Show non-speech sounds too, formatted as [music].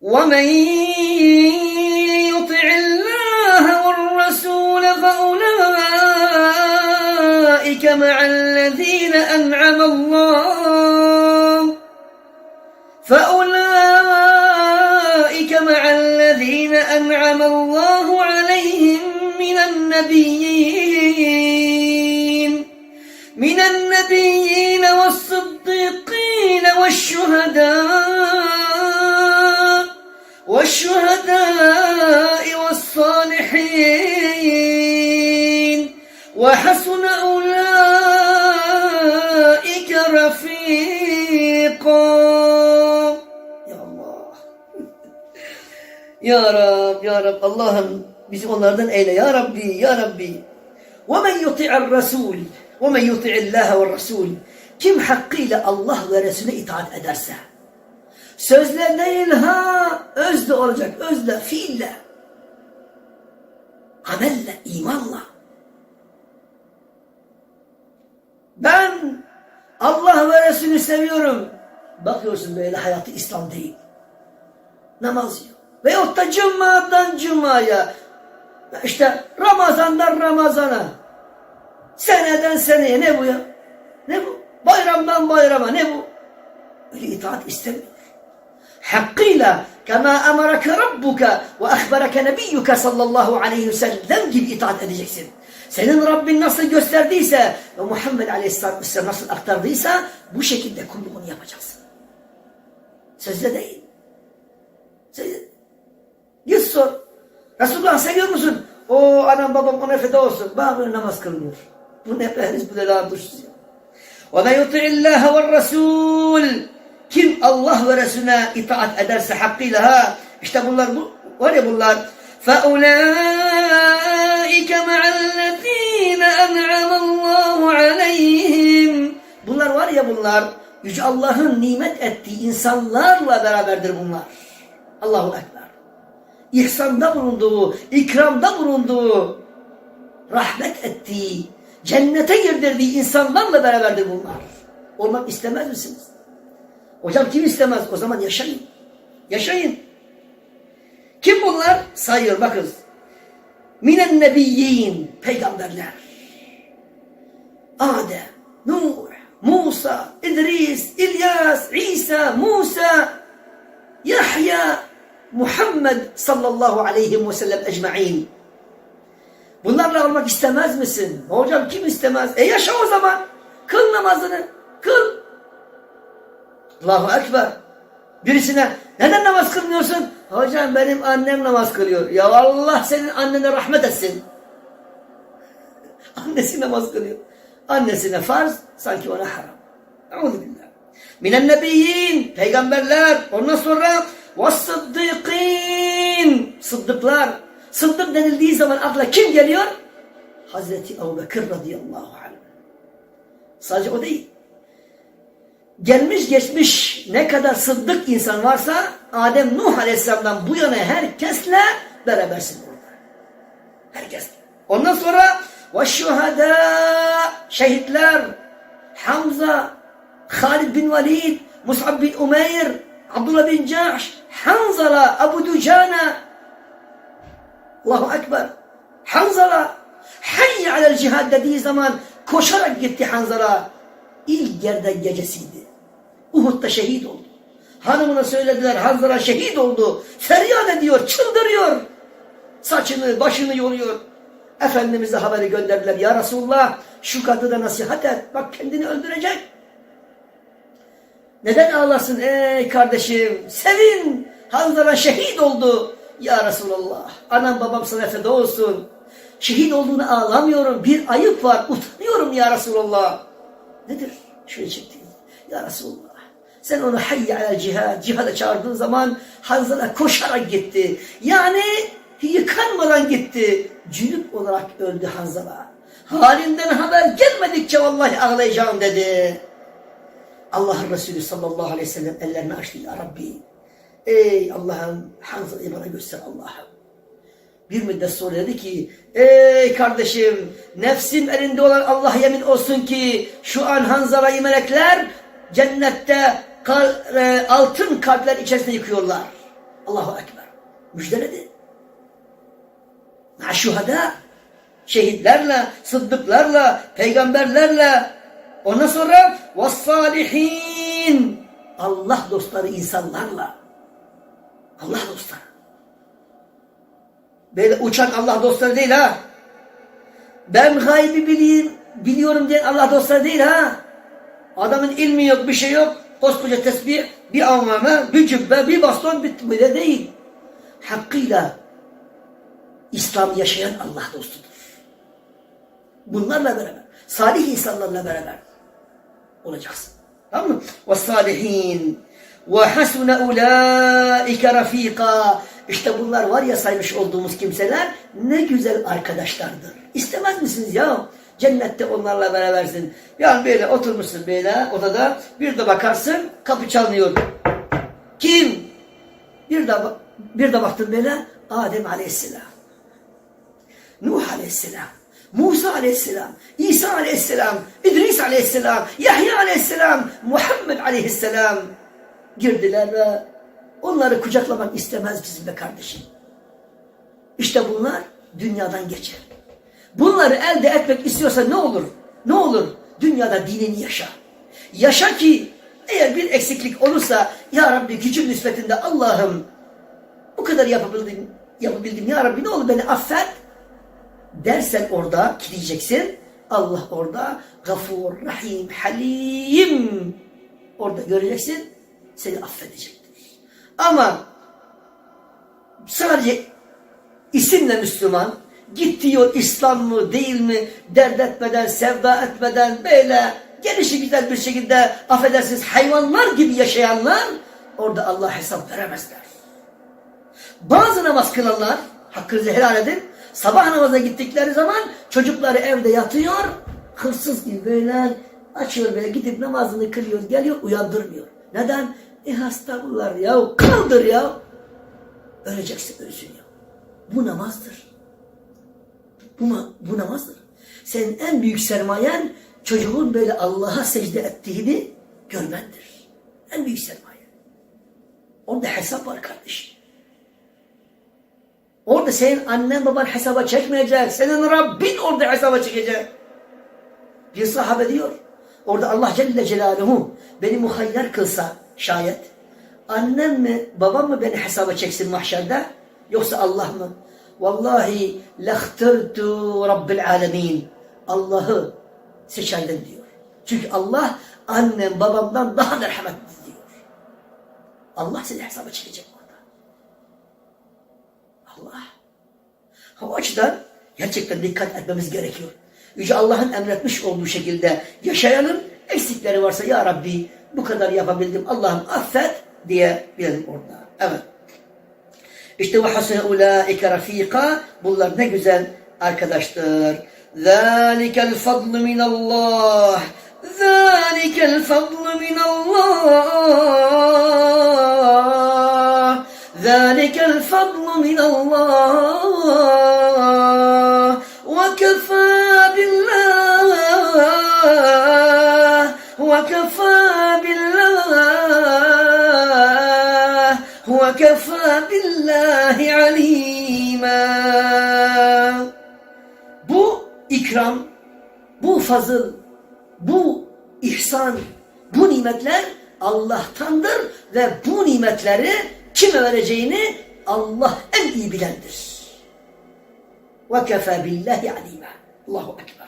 ومن يطع الله والرسول فأولئك مع الذين أنعم الله فأولئك مع الذين أنعم الله عليهم من النبيين من النبيين والصديقين والشهداء والشهداء والصالحين وحسن أولئك رفيقا Ya Allah Ya Rab Ya Rab Allah'ım bizi onlardan eyle Ya Rabbi Ya Rabbi وَمَنْ يُطِعَ الرَّسُولِ وَمَنْ يُطِعِ اللّٰهَ وَالرَّسُولِ Kim hakkıyla Allah ve Resulüne itaat ederse Sözle değil ha, özle olacak, özle, fiille. Amelle, imanla. Ben Allah ve Resulü seviyorum. Bakıyorsun böyle hayatı İslam değil. Namaz yok. Veyahut da cumadan cumaya. İşte Ramazandan Ramazana. Seneden seneye ne bu ya? Ne bu? Bayramdan bayrama ne bu? Öyle itaat istemiyor hakkıyla kema emareke rabbuka ve ahbereke nebiyyuke sallallahu aleyhi ve sellem gibi itaat edeceksin. Senin Rabbin nasıl gösterdiyse ve Muhammed aleyhisselatü vesselam nasıl aktardıysa bu şekilde kulluğunu yapacaksın. Sözde değil. Sözde. Git sor. Resulullah seviyor musun? O anam babam ona feda olsun. Bana böyle namaz kılmıyor. Bu ne behriz bu ne la duşsuz ya. وَمَنْ يُطِعِ اللّٰهَ وَالرَّسُولِ kim Allah ve Resulüne itaat ederse hakkıyla ha işte bunlar bu var ya bunlar فَاُولَٰئِكَ مَعَ الَّذ۪ينَ اَنْعَمَ اللّٰهُ عَلَيْهِمْ Bunlar var ya bunlar Yüce Allah'ın nimet ettiği insanlarla beraberdir bunlar. Allahu Ekber. İhsanda bulunduğu, ikramda bulunduğu, rahmet ettiği, cennete girdirdiği insanlarla beraberdir bunlar. Olmak istemez misiniz? Hocam kim istemez? O zaman yaşayın. Yaşayın. Kim bunlar? Sayıyor bakın. Minen nebiyyin. Peygamberler. Adem, Nuh, Musa, İdris, İlyas, İsa, Musa, Yahya, Muhammed sallallahu aleyhi ve sellem ecma'in. Bunlarla olmak istemez misin? Hocam kim istemez? E yaşa o zaman. Kıl namazını. Kıl. Allahu Ekber. Birisine neden namaz kılmıyorsun? Hocam benim annem namaz kılıyor. Ya Allah senin annene rahmet etsin. [laughs] Annesi namaz kılıyor. Annesine farz sanki ona haram. Euzubillah. Minen nebiyyin peygamberler ondan sonra sıddıkîn sıddıklar. Sıddık denildiği zaman akla kim geliyor? Hazreti Ebu Bekir radıyallahu anh. Sadece o değil gelmiş geçmiş ne kadar sıddık insan varsa Adem Nuh Aleyhisselam'dan bu yana herkesle berabersin. Herkes. Ondan sonra ve şuhada şehitler Hamza, Halid bin Valid, Mus'ab bin Umeyr, Abdullah bin Cahş, Hanzala, Abu Ducana Allahu Ekber. Hanzala hayy alel cihad dediği zaman koşarak gitti Hanzala. İlk yerden gecesiydi. Uhud'da şehit oldu. Hanımına söylediler Hanzala şehit oldu. Feryat ediyor, çıldırıyor. Saçını, başını yoluyor. Efendimiz'e haberi gönderdiler. Ya Resulullah şu kadına nasihat et. Bak kendini öldürecek. Neden ağlasın ey kardeşim? Sevin. Hanzala şehit oldu. Ya Resulallah. Anam babam sana feda olsun. Şehit olduğunu ağlamıyorum. Bir ayıp var. Utanıyorum ya Resulallah. Nedir? Şöyle çekti. Ya Resulallah. Sen onu hayy ala cihad, cihada çağırdığın zaman Hanzala koşarak gitti. Yani yıkanmadan gitti. Cünüp olarak öldü Hanzala. Halinden haber gelmedikçe vallahi ağlayacağım dedi. Allah'ın Resulü sallallahu aleyhi ve sellem ellerini açtı ya Rabbi. Ey Allah'ım Hanzala'yı bana göster Allah'ım. Bir müddet sonra dedi ki ey kardeşim nefsim elinde olan Allah yemin olsun ki şu an Hanzala'yı melekler cennette kal, e, altın kalpler içerisinde yıkıyorlar. Allahu Ekber. Müjdeledi. Şuhada şehitlerle, sıddıklarla, peygamberlerle ondan sonra salihin Allah dostları insanlarla Allah dostları. Böyle uçak Allah dostları değil ha. Ben gaybi bileyim, biliyorum diyen Allah dostları değil ha. Adamın ilmi yok, bir şey yok. Koskoca tesbih, bir amame, bir cübbe, bir baston bitti. Böyle değil. Hakkıyla İslam yaşayan Allah dostudur. Bunlarla beraber, salih insanlarla beraber olacaksın. Tamam mı? Ve salihin ve hasune ulaike rafika. İşte bunlar var ya saymış olduğumuz kimseler ne güzel arkadaşlardır. İstemez misiniz ya? Cennette onlarla berabersin. Yani böyle oturmuşsun böyle odada bir de bakarsın kapı çalmıyor. Kim? Bir de, bir de baktın böyle Adem aleyhisselam. Nuh aleyhisselam. Musa aleyhisselam, İsa aleyhisselam, İdris aleyhisselam, Yahya aleyhisselam, Muhammed aleyhisselam girdiler ve onları kucaklamak istemez bizim be kardeşim. İşte bunlar dünyadan geçer. Bunları elde etmek istiyorsa ne olur? Ne olur? Dünyada dinini yaşa. Yaşa ki eğer bir eksiklik olursa Ya Rabbi gücüm nispetinde Allah'ım bu kadar yapabildim, yapabildim Ya Rabbi ne olur beni affet dersen orada ki diyeceksin Allah orada gafur, rahim, halim orada göreceksin seni affedecektir. Ama sadece isimle Müslüman gitti yol İslam mı değil mi dert etmeden, sevda etmeden böyle gelişi güzel bir şekilde affedersiniz hayvanlar gibi yaşayanlar orada Allah hesap veremezler. Bazı namaz kılanlar hakkınızı helal edin sabah namazına gittikleri zaman çocukları evde yatıyor hırsız gibi böyle açıyor böyle gidip namazını kılıyor geliyor uyandırmıyor. Neden? E hasta bunlar ya kaldır ya. Öleceksin ölsün ya. Bu namazdır. Bu, bu namazdır. Senin en büyük sermayen çocuğun böyle Allah'a secde ettiğini görmendir. En büyük sermaye. Orada hesap var kardeşim. Orada senin annen baban hesaba çekmeyecek. Senin Rabbin orada hesaba çekecek. Bir sahabe diyor. Orada Allah Celle Celaluhu beni muhayyer kılsa şayet. Annem mi babam mı beni hesaba çeksin mahşerde? Yoksa Allah mı? Vallahi lehtirtu Rabbil alemin. Allah'ı seçerdim diyor. Çünkü Allah annem babamdan daha merhametli diyor. Allah seni hesaba çekecek orada. Allah. O açıdan gerçekten dikkat etmemiz gerekiyor. Yüce Allah'ın emretmiş olduğu şekilde yaşayalım. Eksikleri varsa ya Rabbi bu kadar yapabildim Allah'ım affet diye bilelim orada. Evet. İşte ve hasene ulaike rafika bunlar ne güzel arkadaştır. Zalikel fadlu minallah. Zalikel fadlu minallah. Zalikel fadlu minallah. Ve kefâ billah. Ve kefâ billah. Ve kefâ billahi alîmâ. Bu ikram, bu fazıl, bu ihsan, bu nimetler Allah'tandır ve bu nimetleri kime vereceğini Allah en iyi bilendir. Kefe billahi alîmâ. Allahu Ekber.